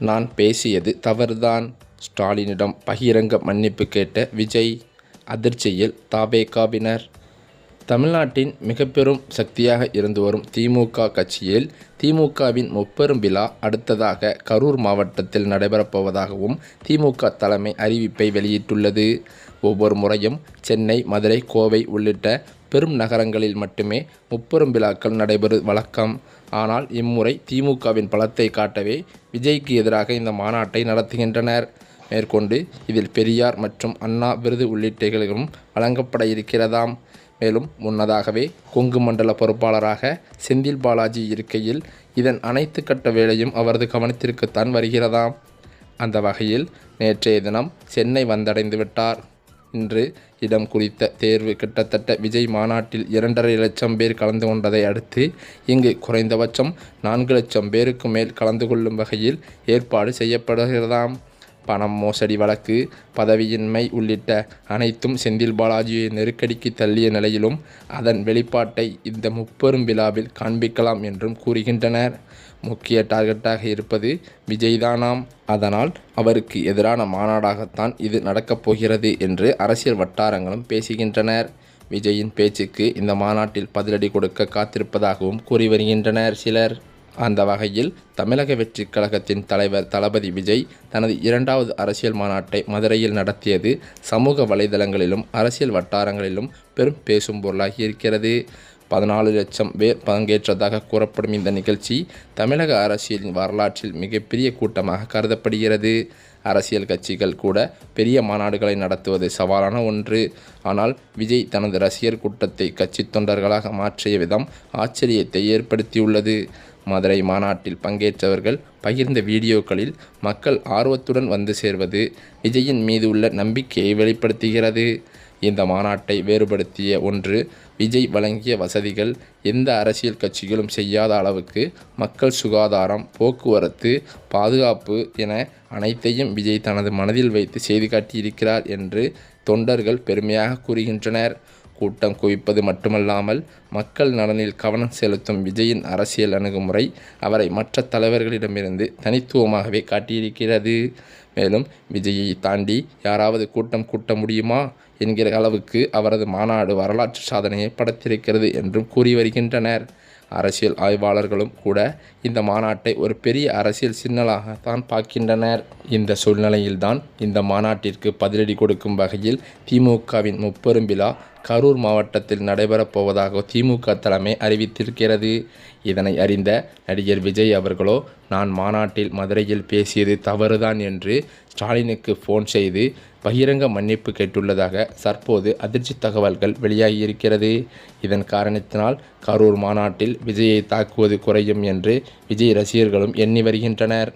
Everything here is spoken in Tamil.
நான் பேசியது தவறுதான். ஸ்டாலினிடம் பகிரங்க மன்னிப்பு கேட்ட விஜய் அதிர்ச்சியில் தாவேகாவினர். தமிழ்நாட்டின் மிக பெரும் சக்தியாக இருந்து வரும் திமுக கட்சியில் திமுகவின் முப்பெரும் விழா அடுத்ததாக கரூர் மாவட்டத்தில் நடைபெறப்போவதாகவும் திமுக தலைமை அறிவிப்பை வெளியிட்டுள்ளது. ஒவ்வொரு முறையும் சென்னை மதுரை கோவை உள்ளிட்ட பெரும் நகரங்களில் மட்டுமே முப்பெரும் விழாக்கள் நடைபெறு வழக்கம். ஆனால் இம்முறை திமுகவின் பலத்தை காட்டவே விஜய்க்கு எதிராக இந்த மாநாட்டை நடத்துகின்றனர். மேற்கொண்டு இதில் பெரியார் மற்றும் அண்ணா விருது உள்ளிட்டைகளும் வழங்கப்பட இருக்கிறதாம். மேலும் முன்னதாகவே கொங்கு மண்டல பொறுப்பாளராக செந்தில் பாலாஜி இருக்கையில் இதன் அனைத்து கட்ட வேலையும் அவரது கவனத்திற்குத்தான் வருகிறதாம். அந்த வகையில் நேற்றைய தினம் சென்னை வந்தடைந்து விட்டார். இன்று இடம் குறித்த தேர்வு கிட்டத்தட்ட விஜய் மாநாட்டில் இரண்டரை லட்சம் பேர் கலந்து கொண்டதை அடுத்து இங்கு குறைந்தபட்சம் நான்கு லட்சம் பேருக்கு மேல் கலந்து கொள்ளும் வகையில் ஏற்பாடு செய்யப்படுகிறதாம். பணம் மோசடி வழக்கு பதவியின்மை உள்ளிட்ட அனைத்தும் செந்தில் பாலாஜியை நெருக்கடிக்கு தள்ளிய நிலையிலும் அதன் வெளிப்பாட்டை இந்த முப்பெரும் விழாவில் காண்பிக்கலாம் என்றும் கூறுகின்றனர். முக்கிய டார்கெட்டாக இருப்பது விஜய்தானாம். அதனால் அவருக்கு எதிரான மாநாடாகத்தான் இது நடக்கப் போகிறது என்று அரசியல் வட்டாரங்களும் பேசுகின்றனர். விஜயின் பேச்சுக்கு இந்த மாநாட்டில் பதிலடி கொடுக்க காத்திருப்பதாகவும் கூறி வருகின்றனர் சிலர். அந்த வகையில் தமிழக வெற்றிக் கழகத்தின் தலைவர் தளபதி விஜய் தனது இரண்டாவது அரசியல் மாநாட்டை மதுரையில் நடத்தியது. சமூக வலைதளங்களிலும் அரசியல் வட்டாரங்களிலும் பெரும் பேசும் பொருளாகி இருக்கிறது. பதினாலு லட்சம் பேர் பங்கேற்றதாக கூறப்படும் இந்த நிகழ்ச்சி தமிழக அரசியலின் வரலாற்றில் மிகப்பெரிய கூட்டமாக கருதப்படுகிறது. அரசியல் கட்சிகள் கூட பெரிய மாநாடுகளை நடத்துவது சவாலான ஒன்று. ஆனால் விஜய் தனது ரசிகர் கூட்டத்தை கட்சி தொண்டர்களாக மாற்றிய விதம் ஆச்சரியத்தை ஏற்படுத்தியுள்ளது. மதுரை மாநாட்டில் பங்கேற்றவர்கள் பகிர்ந்த வீடியோக்களில் மக்கள் ஆர்வத்துடன் வந்து சேர்வது விஜயின் மீது உள்ள நம்பிக்கையை வெளிப்படுத்துகிறது. இந்த மாநாட்டை வேறுபடுத்திய ஒன்று விஜய் வழங்கிய வசதிகள் எந்த அரசியல் கட்சிகளும் செய்யாத அளவுக்கு மக்கள் சுகாதாரம் போக்குவரத்து பாதுகாப்பு என அனைத்தையும் விஜய் தனது மனதில் வைத்து செய்து காட்டியிருக்கிறார் என்று தொண்டர்கள் பெருமையாக கூறுகின்றனர். கூட்டம் குவிப்பது மட்டுமல்லாமல் மக்கள் நலனில் கவனம் செலுத்தும் விஜயின் அரசியல் அணுகுமுறை அவரை மற்ற தலைவர்களிடமிருந்து தனித்துவமாகவே காட்டியிருக்கிறது. மேலும் விஜயை தாண்டி யாராவது கூட்டம் கூட்ட முடியுமா என்கிற அளவுக்கு அவரது மாநாடு வரலாற்று சாதனையை படைத்திருக்கிறது என்றும் கூறி வருகின்றனர். அரசியல் ஆய்வாளர்களும் கூட இந்த மாநாட்டை ஒரு பெரிய அரசியல் சின்னலாகத்தான் பார்க்கின்றனர். இந்த சூழ்நிலையில்தான் இந்த மாநாட்டிற்கு பதிலடி கொடுக்கும் வகையில் திமுகவின் முப்பெரும் விழா கரூர் மாவட்டத்தில் நடைபெறப் போவதாக திமுக தலைமை அறிவித்திருக்கிறது. இதனை அறிந்த நடிகர் விஜய் அவர்களோ நான் மாநாட்டில் மதுரையில் பேசியது தவறுதான் என்று ஸ்டாலினுக்கு ஃபோன் செய்து பகிரங்க மன்னிப்பு கேட்டுள்ளதாக தற்போது அதிர்ச்சி தகவல்கள் வெளியாகியிருக்கிறது. இதன் காரணத்தினால் கரூர் மாநாட்டில் விஜயை தாக்குவது குறையும் என்று விஜய் ரசிகர்களும் எண்ணி வருகின்றனர்.